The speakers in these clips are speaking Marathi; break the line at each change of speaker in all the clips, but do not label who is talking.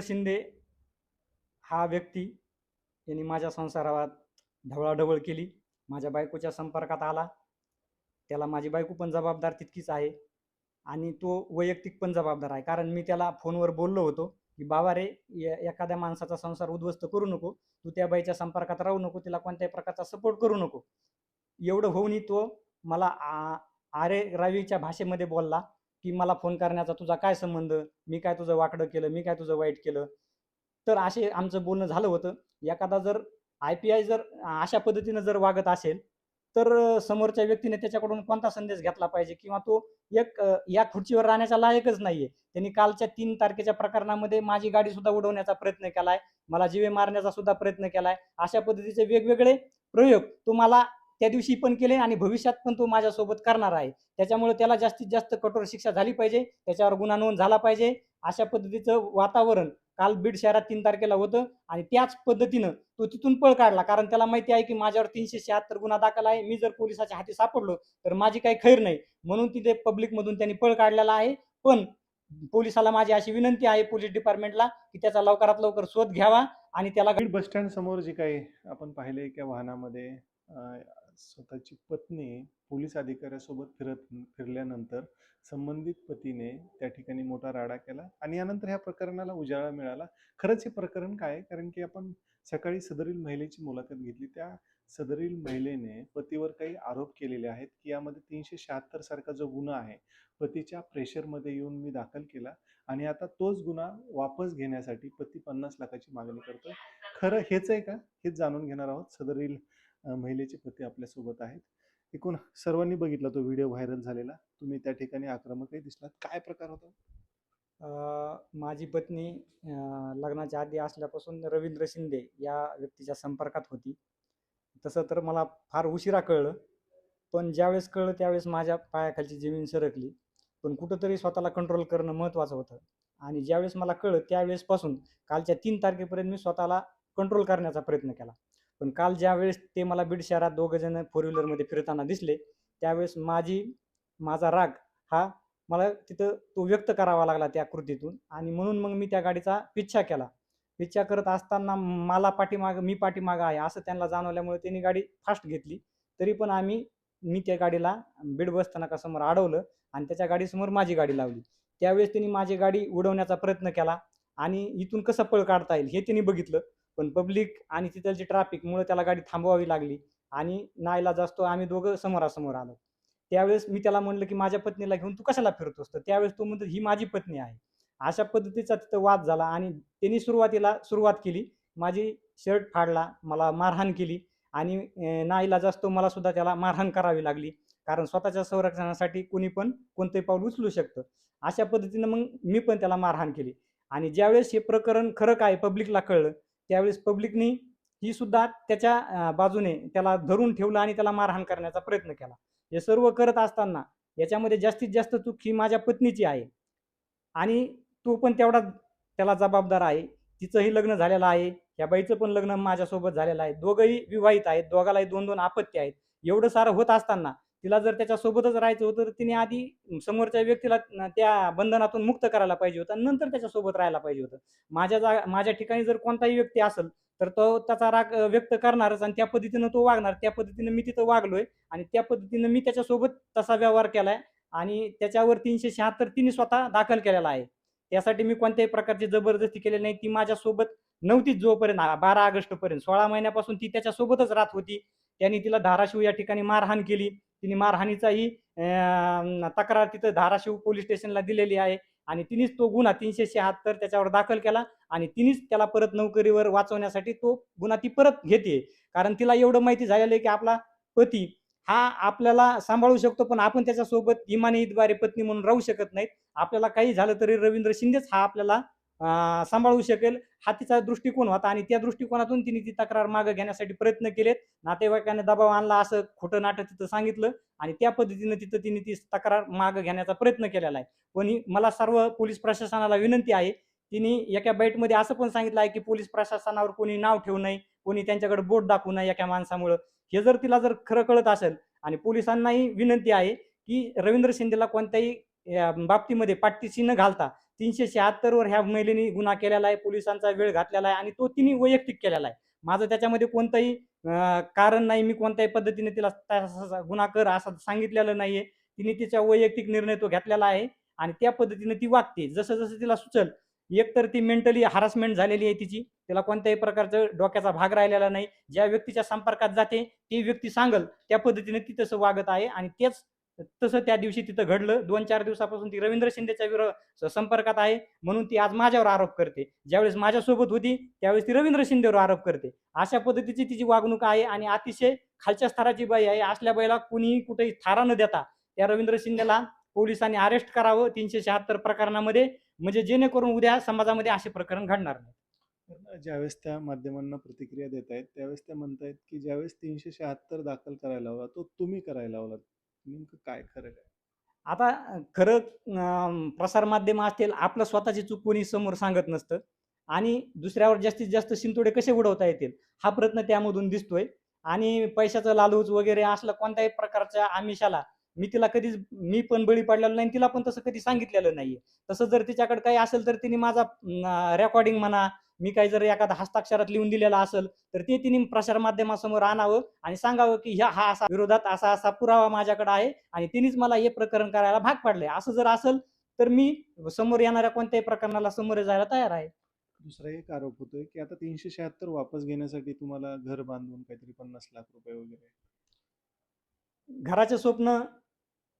शिंदे हा व्यक्ती यांनी माझ्या संसारात ढवळाढवळ केली. माझ्या बायकोच्या संपर्कात आला. त्याला माझी बायको पण जबाबदार तितकीच आहे आणि तो वैयक्तिक पण जबाबदार आहे. कारण मी त्याला फोनवर बोललो होतो की बाबा रे एखाद्या माणसाचा संसार उद्ध्वस्त करू नको. तू त्या बाईच्या संपर्कात राहू नको. तिला कोणत्याही प्रकारचा सपोर्ट करू नको. एवढं होऊनही तो मला आ- आरे रावीच्या भाषेमध्ये बोलला. की मला फोन करण्याचा तुझा काय संबंध? मी काय तुझं वाकडं केलं? मी काय तुझं वाईट केलं? तर असे आमचं बोलणं झालं होतं. एखादा जर आय पी आय जर अशा पद्धतीनं जर वागत असेल तर समोरच्या व्यक्तीने त्याच्याकडून कोणता संदेश घेतला पाहिजे? किंवा तो एक या खुर्चीवर राहण्याचा लायकच नाहीये. त्यांनी कालच्या तीन तारखेच्या प्रकरणामध्ये माझी गाडी सुद्धा उडवण्याचा प्रयत्न केलाय. मला जीवे मारण्याचा सुद्धा प्रयत्न केलाय. अशा पद्धतीचे वेगवेगळे प्रयोग तुम्हाला त्या दिवशी पण केले आणि भविष्यात पण तो माझ्यासोबत करणार आहे. त्याच्यामुळे त्याला जास्तीत जास्त कठोर शिक्षा झाली पाहिजे. त्याच्यावर गुन्हा नोंद झाला पाहिजे. अशा पद्धतीचं वातावरण काल बीड शहरात तीन तारखेला होतं आणि त्याच पद्धतीनं तो तिथून पळ काढला. कारण त्याला माहिती आहे की माझ्यावर तीनशे शहात्तर गुन्हा दाखल आहे. मी जर पोलिसाच्या हाती सापडलो तर माझी काही खैर नाही. म्हणून तिथे पब्लिकमधून त्यांनी पळ काढलेला आहे. पण पोलिसाला माझी अशी विनंती आहे पोलीस डिपार्टमेंटला की त्याचा लवकरात लवकर शोध घ्यावा आणि त्याला
बस स्टँड समोर जे काही आपण पाहिले की वाहनामध्ये स्वतःची पत्नी पोलीस अधिकाऱ्यासोबत फिरत फिरल्यानंतर संबंधित पतीने त्या ठिकाणी मोठा राडा केला आणि यानंतर ह्या प्रकरणाला उजाळा मिळाला. खरंच हे प्रकरण काय आहे? कारण की आपण सकाळी सदरील महिलेची मुलाखत घेतली. त्या सदरील महिलेने पतीवर काही आरोप केलेले आहेत की यामध्ये तीनशे शहात्तर सारखा जो गुन्हा आहे पतीच्या प्रेशरमध्ये येऊन मी दाखल केला आणि आता तोच गुन्हा वापस घेण्यासाठी पती पन्नास लाखाची मागणी करतोय. खरं हेच आहे का? हेच जाणून घेणार आहोत सदरील महिलेचे पती आपल्यासोबत आहेत. एकूण सर्वांनी बघितला तो व्हिडिओ व्हायरल झालेला. तुम्ही त्या ठिकाणी आक्रमकही दिसलात. काय प्रकार होता?
माझी पत्नी लग्नाच्या आधी असल्यापासून रवींद्र शिंदे या व्यक्तीच्या संपर्कात होती. तसं तर मला फार उशिरा कळलं. पण ज्यावेळेस कळलं त्यावेळेस माझ्या पायाखालची जमीन सरकली. पण कुठंतरी स्वतःला कंट्रोल करणं महत्त्वाचं होतं. आणि ज्यावेळेस मला कळलं त्यावेळेसपासून कालच्या तीन तारखेपर्यंत मी स्वतःला कंट्रोल करण्याचा प्रयत्न केला. पण काल ज्यावेळेस ते मला बीड शहरात दोघं जण फोर व्हीलरमध्ये फिरताना दिसले त्यावेळेस माझी माझा राग हा मला तिथं तो व्यक्त करावा लागला त्या कृतीतून. आणि म्हणून मग मी त्या गाडीचा पिच्छा केला. पिच्छा करत असताना मला पाठीमाग मी पाठीमागं आहे असं त्यांना जाणवल्यामुळे त्यांनी गाडी फास्ट घेतली. तरी पण आम्ही मी त्या गाडीला बीड बसस्थानकासमोर अडवलं आणि त्याच्या गाडीसमोर माझी गाडी लावली. त्यावेळेस त्यांनी माझी गाडी उडवण्याचा प्रयत्न केला आणि इथून कसं पळ काढता येईल हे त्यांनी बघितलं. पण पब्लिक आणि तिथलची ट्रॅफिकमुळे त्याला गाडी थांबवावी लागली आणि नाईला जास्त आम्ही दोघं समोरासमोर आलो. त्यावेळेस मी त्याला म्हणलं की माझ्या पत्नीला घेऊन तू कशाला फिरतोस? तर त्यावेळेस तो म्हणतो ही माझी पत्नी आहे. अशा पद्धतीचा तिथं वाद झाला आणि त्यांनी सुरुवातीला सुरुवात केली. माझी शर्ट फाडला मला मारहाण केली आणि नाईला जास्त मला सुद्धा त्याला मारहाण करावी लागली. कारण स्वतःच्या संरक्षणासाठी कोणी पण कोणतंही पाऊल उचलू शकतं. अशा पद्धतीनं मग मी पण त्याला मारहाण केली. आणि ज्यावेळेस हे प्रकरण खरं काय पब्लिकला कळलं त्यावेळेस पब्लिकनी ही सुद्धा त्याच्या बाजूने त्याला धरून ठेवलं आणि त्याला मारहाण करण्याचा प्रयत्न केला. हे सर्व करत असताना याच्यामध्ये जास्तीत जास्त चूक ही माझ्या पत्नीची आहे आणि तो पण तेवढा त्याला जबाबदार आहे. तिचंही लग्न झालेलं आहे. या बाईचं पण लग्न माझ्यासोबत झालेलं आहे. दोघंही विवाहित आहेत. दोघालाही दोन दोन आपत्ती आहेत. एवढं सारं होत असताना तिला जर त्याच्यासोबतच राहायचं होतं तर तिने आधी समोरच्या व्यक्तीला त्या बंधनातून मुक्त करायला पाहिजे होतं आणि नंतर त्याच्यासोबत राहायला पाहिजे होतं. माझ्या जा माझ्या ठिकाणी जर कोणताही व्यक्ती असेल तर तो त्याचा राग व्यक्त करणारच आणि त्या पद्धतीनं तो वागणार. त्या पद्धतीनं मी तिथं वागलोय आणि त्या पद्धतीनं मी त्याच्यासोबत तसा व्यवहार केलाय आणि त्याच्यावर तीनशे शहात्तर तिने स्वतः दाखल केलेला आहे. त्यासाठी मी कोणत्याही प्रकारची जबरदस्ती केलेली नाही. ती माझ्यासोबत नव्हतीच जोपर्यंत बारा ऑगस्ट पर्यंत सोळा महिन्यापासून ती त्याच्यासोबतच राहत होती. त्यांनी तिला धाराशिव या ठिकाणी मारहाण केली. तिने मारहाणीचाही तक्रार तिथं धाराशिव पोलीस स्टेशनला दिलेली आहे. आणि तिनेच तो गुन्हा तीनशे शहात्तर त्याच्यावर दाखल केला आणि तिनेच त्याला परत नोकरीवर वाचवण्यासाठी तो गुन्हा ती परत घेते. कारण तिला एवढं माहिती झालेलं आहे की आपला पती हा आपल्याला सांभाळू शकतो पण आपण त्याच्यासोबत इमानीद्वारे पत्नी म्हणून राहू शकत नाहीत. आपल्याला काही झालं तरी रवींद्र शिंदेच हा आपल्याला सांभाळू शकेल. हा तिचा दृष्टिकोन होता आणि त्या दृष्टिकोनातून तिने ती तक्रार मागे घेण्यासाठी प्रयत्न केलेत. नातेवाईकांनी दबाव आणला असं खोटं नाटक तिथं सांगितलं आणि त्या पद्धतीनं तिथं तिने ती तक्रार मागे घेण्याचा प्रयत्न केलेला आहे. पण मला सर्व पोलीस प्रशासनाला विनंती आहे तिने एका बाईटमध्ये असं पण सांगितलं आहे की पोलीस प्रशासनावर कोणी नाव ठेवू नये कोणी त्यांच्याकडे बोट दाखवू नये एका माणसामुळं. हे जर तिला जर खरं कळत असेल आणि पोलिसांनाही विनंती आहे की रवींद्र शिंदेला कोणत्याही बाबतीमध्ये पाठीशी न घालता तीनशे शहात्तरवर ह्या महिलेने गुन्हा केलेला आहे पोलिसांचा वेळ घातलेला आहे आणि तो तिने वैयक्तिक केलेला आहे. माझं त्याच्यामध्ये कोणतंही कारण नाही मी कोणत्याही पद्धतीने तिला तसा गुन्हा कर असं सांगितलेलं नाहीये. तिने तिचा वैयक्तिक निर्णय तो घेतलेला आहे आणि त्या पद्धतीने ती वागते. जसं जसं तिला सुचल एक तर ती मेंटली हरासमेंट झालेली आहे तिची तिला कोणत्याही प्रकारचं डोक्याचा भाग राहिलेला नाही. ज्या व्यक्तीच्या संपर्कात जाते ती व्यक्ती सांगल त्या पद्धतीने ती तसं वागत आहे आणि तेच तसं त्या दिवशी तिथं घडलं. दोन चार दिवसापासून ती रवींद्र शिंदेच्या विरोध संपर्कात आहे. म्हणून ती आज माझ्यावर आरोप करते. ज्यावेळेस माझ्यासोबत होती त्यावेळेस ती रवींद्र शिंदेवर आरोप करते. अशा पद्धतीची तिची वागणूक आहे आणि अतिशय खालच्या स्तराची बाई आहे. असल्या बाईला कुणीही कुठेही थारा न देता त्या रवींद्र शिंदेला पोलिसांनी अरेस्ट करावं. तीनशे शहात्तर प्रकरणामध्ये. म्हणजे जेणेकरून उद्या समाजामध्ये असे प्रकरण घडणार नाही.
ज्यावेळेस त्या माध्यमांना प्रतिक्रिया देत आहेत त्यावेळेस त्या म्हणतायत की ज्यावेळेस तीनशे शहात्तर दाखल करायला हवा तो तुम्ही करायला लावला नेमकं काय खरं काय?
आता खरं प्रसारमाध्यम असतील आपलं स्वतःची चूक कोणी समोर सांगत नसतं. आणि दुसऱ्यावर जास्तीत जास्त शिंतोडे कसे उडवता येतील हा प्रयत्न त्यामधून दिसतोय. आणि पैशाचं लालूच वगैरे असलं कोणत्याही प्रकारच्या आमिषाला मी तिला कधीच मी पण बळी पडलेलो नाही तिला पण तसं कधी सांगितलेलं नाहीये. तसं जर तिच्याकडे काही असेल तर तिने माझा रेकॉर्डिंग म्हणा मी काही जर एखादा हस्ताक्षरात लिहून दिलेला असेल तर ते तिने प्रसार माध्यमासमोर आणावं आणि सांगावं की ह्या हा असा विरोधात असा असा पुरावा माझ्याकडे आहे आणि तिनेच मला हे प्रकरण करायला भाग पाडले असं जर असेल तर मी समोर येणाऱ्या कोणत्याही प्रकरणाला समोर जायला तयार आहे.
दुसरा एक आरोप होतोय की आता तीनशे शहात्तर वापस घेण्यासाठी तुम्हाला घर बांधून काहीतरी पन्नास लाख रुपये वगैरे.
घराचे स्वप्न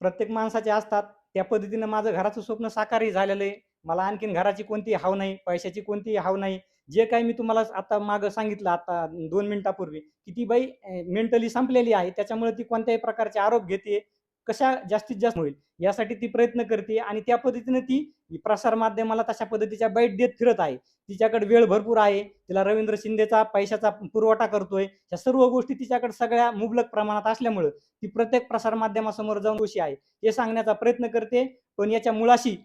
प्रत्येक माणसाचे असतात. त्या पद्धतीनं माझं घराचं स्वप्न साकारही झालेलं आहे. मला आणखीन घराची कोणती हाव नाही पैशाची कोणतीही हाव नाही. जे काही मी तुम्हाला आता मागं सांगितलं आता दोन मिनिटापूर्वी की ती बाई मेंटली संपलेली आहे. त्याच्यामुळे ती कोणत्याही प्रकारचे आरोप घेते कशा जास्तीत जास्त होईल यासाठी ती प्रयत्न करते आणि त्या पद्धतीने ती प्रसार माध्यमाला तशा पद्धतीच्या बाईट देत फिरत आहे. तिच्याकडे वेळ भरपूर आहे. तिला रवींद्र शिंदेचा पैशाचा पुरवठा करतोय. या सर्व गोष्टी तिच्याकडे सगळ्या मुबलक प्रमाणात असल्यामुळं ती प्रत्येक प्रसार माध्यमासमोर जाऊन दोषी आहे. हे सांगण्याचा प्रयत्न करते पण याच्या मुळाशी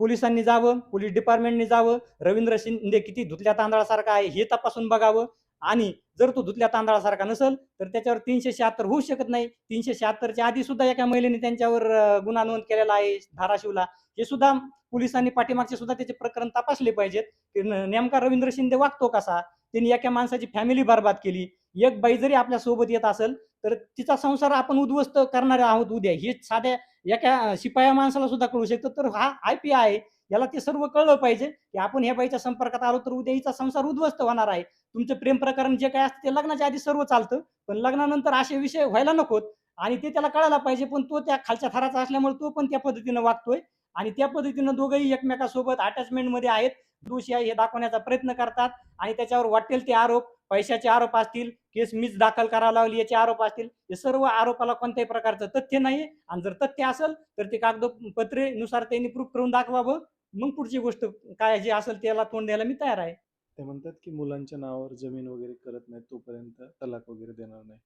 पोलिसांनी जावं पोलीस डिपार्टमेंटने जावं रवींद्र शिंदे किती धुतल्या तांदळासारखा आहे हे तपासून बघावं आणि जर तो धुतल्या तांदळासारखा नसेल तर त्याच्यावर तीनशे शहात्तर होऊ शकत नाही. तीनशे शहात्तरच्या आधी सुद्धा एका महिलेने त्यांच्यावर गुन्हा नोंद केलेला आहे धाराशिवला. हे सुद्धा पोलिसांनी पाठीमागचे सुद्धा त्याचे प्रकरण तपासले पाहिजेत. नेमका रवींद्र शिंदे वागतो कसा? त्यांनी एका माणसाची फॅमिली बर्बाद केली. एक बाई जरी आपल्यासोबत येत असेल तर तिचा संसार आपण उद्ध्वस्त करणारे आहोत उद्या. हे साध्या एका शिपाया माणसाला सुद्धा कळू शकतं. तर हा आय पी आहे. याला ते सर्व कळलं पाहिजे की आपण ह्या बाईच्या संपर्कात आलो तर उद्या हिचा संसार उद्ध्वस्त होणार आहे. तुमचं प्रेम प्रकरण जे काय असतं ते लग्नाच्या आधी सर्व चालतं पण लग्नानंतर असे विषय व्हायला नकोत. आणि ते त्याला कळायला पाहिजे पण तो त्या खालच्या थराचा असल्यामुळे तो पण त्या पद्धतीनं वागतोय. आणि त्या पद्धतीनं दोघंही एकमेकासोबत अटॅचमेंटमध्ये आहेत. दोषी आहे हे दाखवण्याचा प्रयत्न करतात आणि त्याच्यावर वाटेल ते आरोप पैशाचे आरोप असतील केस मीच दाखल करायला लावली याचे आरोप असतील. हे सर्व आरोपाला कोणत्याही प्रकारचं तथ्य नाही आणि जर तथ्य असेल तर ते कागदपत्रेनुसार त्यांनी प्रूफ करून दाखवावं. मग पुढची गोष्ट काय जे असेल त्याला तोंड द्यायला मी तयार आहे.
ते म्हणतात की मुलांच्या नावावर जमीन वगैरे करत नाहीत तोपर्यंत तलाक वगैरे देणार नाही.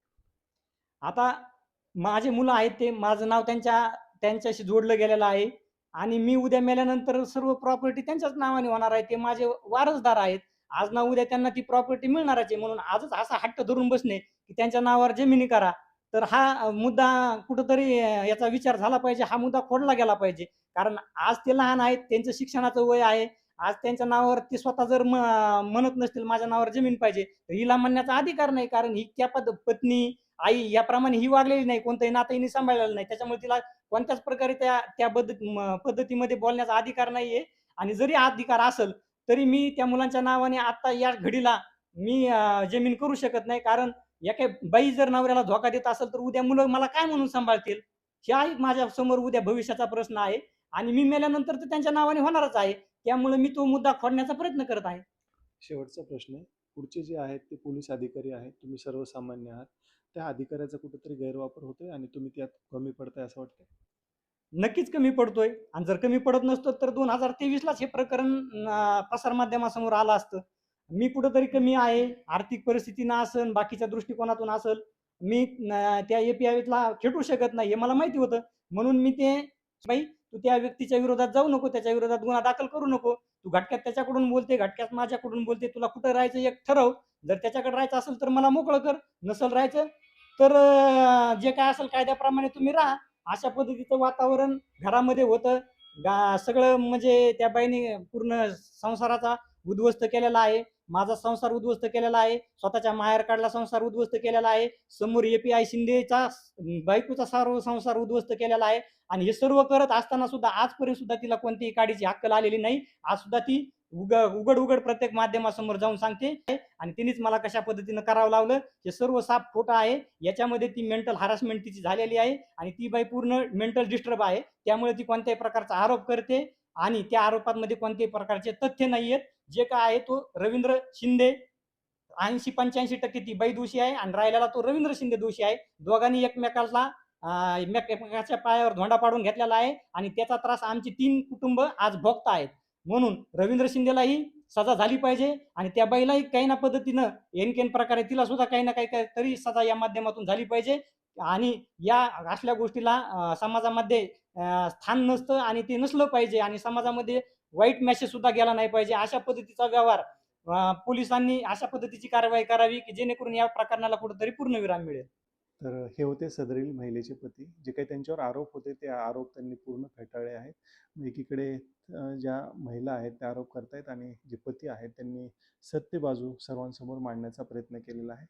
आता माझे मुलं आहेत ते माझं नाव त्यांच्या त्यांच्याशी जोडलं गेलेलं आहे. आणि मी उद्या मेल्यानंतर सर्व प्रॉपर्टी त्यांच्याच नावाने होणार आहे. ते माझे वारसदार आहेत. आज ना उद्या त्यांना ती प्रॉपर्टी मिळणारच आहे. म्हणून आजच असा हट्ट धरून बसणे की त्यांच्या नावावर जमिनी करा. तर हा मुद्दा कुठंतरी याचा विचार झाला पाहिजे. हा मुद्दा खोडला गेला पाहिजे. कारण आज ते लहान आहेत. त्यांचं शिक्षणाचं वय आहे. आज त्यांच्या नावावर ते स्वतः जर म्हणत नसतील माझ्या नावावर जमीन पाहिजे. तर हिला म्हणण्याचा अधिकार नाही. कारण ही त्या पद पत्नी आई याप्रमाणे ही वागलेली नाही कोणतंही नातं सांभाळलेलं नाही. त्याच्यामुळे तिला कोणत्याच प्रकारे त्या त्या पद्धतीमध्ये बोलण्याचा अधिकार नाहीये. आणि जरी अधिकार असेल तरी मी त्या मुलांच्या नावाने आता या घडीला मी जमीन करू शकत नाही. कारण या काही बाई जर नवऱ्याला धोका देत असेल तर उद्या मुलं मला काय म्हणून सांभाळतील? ह्या एक माझ्यासमोर उद्या भविष्याचा प्रश्न आहे. आणि मी मेल्यानंतर तर त्यांच्या नावाने होणारच आहे. त्यामुळे मी तो मुद्दा खोडण्याचा प्रयत्न करत आहे.
शेवटचा प्रश्न आहे. पुढचे जे आहेत ते पोलीस अधिकारी आहेत. तुम्ही सर्वसामान्य आहात. त्या अधिकाऱ्याचा कुठेतरी गैरवापर होतोय आणि तुम्ही त्यात कमी पडताय असं वाटतंय?
नक्कीच कमी पडतोय. आणि जर कमी पडत नसतो तर दोन हजार तेवीसलाच हे प्रकरण प्रसारमाध्यमासमोर आलं असतं. मी कुठंतरी कमी आहे आर्थिक परिस्थितीनं असन बाकीच्या दृष्टिकोनातून असल मी त्या एपीआयला खेटू शकत नाही हे मला माहिती होतं. म्हणून मी ते बाई तू त्या व्यक्तीच्या विरोधात जाऊ नको त्याच्या विरोधात गुन्हा दाखल करू नको. तू घटक्यात त्याच्याकडून बोलते घटक्यात माझ्याकडून बोलते तुला कुठं राहायचं एक ठरव. जर त्याच्याकडे राहायचं असेल तर मला मोकळं कर नसल राहायचं तर जे काय असेल कायद्याप्रमाणे तुम्ही राहा. अशा पद्धतीचं वातावरण घरामध्ये होतं. गा सगळं म्हणजे त्या बाईने पूर्ण संसाराचा उद्ध्वस्त केलेला आहे. माझा संसार उद्ध्वस्त केलेला आहे. स्वतःच्या माहेर काढला संसार उद्ध्वस्त केलेला आहे. समोर एपीआय शिंदेचा स- बायकोचा सर्व संसार उद्ध्वस्त केलेला आहे. आणि हे सर्व करत असताना सुद्धा आजपर्यंत सुद्धा तिला कोणतीही काडीची अक्कल आलेली नाही. आज सुद्धा ती उग उघड उघड प्रत्येक माध्यमासमोर जाऊन सांगते. आणि तिनेच मला कशा पद्धतीनं करावं लावलं? हे सर्व साप खोटं आहे. याच्यामध्ये ती मेंटल हरासमेंट तिची झालेली आहे. आणि ती बाई पूर्ण मेंटल डिस्टर्ब आहे. त्यामुळे ती कोणत्याही प्रकारचा आरोप करते. आणि त्या आरोपांमध्ये कोणत्याही प्रकारचे तथ्य नाही आहेत जे काय आहे तो रवींद्र शिंदे ऐंशी पंच्याऐंशी टक्के ती बाई दोषी आहे आणि राहिलेला तो रवींद्र शिंदे दोषी आहे. दोघांनी एकमेकाला एकमेकाच्या पायावर धोंडा पाडून घेतलेला आहे आणि त्याचा त्रास आमची तीन कुटुंब आज भोगत आहेत म्हणून रवींद्र शिंदेलाही सजा झाली पाहिजे आणि त्या बाईलाही काही ना पद्धतीनं एनकेन प्रकारे तिला सुद्धा काही ना काही काही तरी सजा या माध्यमातून झाली पाहिजे. आणि या असल्या गोष्टीला समाजामध्ये स्थान नसतं आणि ते नसलं पाहिजे आणि समाजामध्ये वाईट मेसेज सुद्धा गेला नाही पाहिजे. अशा पद्धतीचा व्यवहार पोलिसांनी अशा पद्धतीची कारवाई करावी की जेणेकरून या प्रकरणाला कुठेतरी पूर्णविराम मिळेल.
तर हे होते सदरील महिलेचे पती. जे काही त्यांच्यावर आरोप होते ते आरोप त्यांनी पूर्ण फेटाळले आहेत. एकीकडे ज्या महिला आहेत त्या आरोप करतायत आणि जे पती आहेत त्यांनी सत्य बाजू सर्वांसमोर मांडण्याचा प्रयत्न केलेला आहे.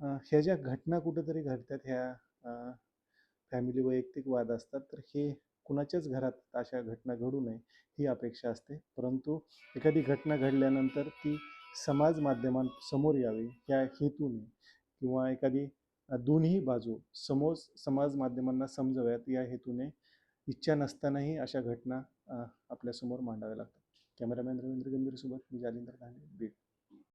ह्या ज्या घटना कुठेतरी घडतात ह्या फॅमिली वैयक्तिक वाद असतात तर हे कुणाच्याच घरात अशा घटना घडू नये ही अपेक्षा असते. परंतु एखादी घटना घडल्यानंतर ती समाज माध्यमांसमोर यावी या हेतूने. किंवा एखादी दोन्ही बाजू समोर समाज माध्यमांना समजव्यात या हेतूने इच्छा नसतानाही अशा घटना आपल्यासमोर मांडाव्या लागतात. कॅमेरामॅन रवींद्र गंभीरसोबत मी जालिंदर धाने बीड.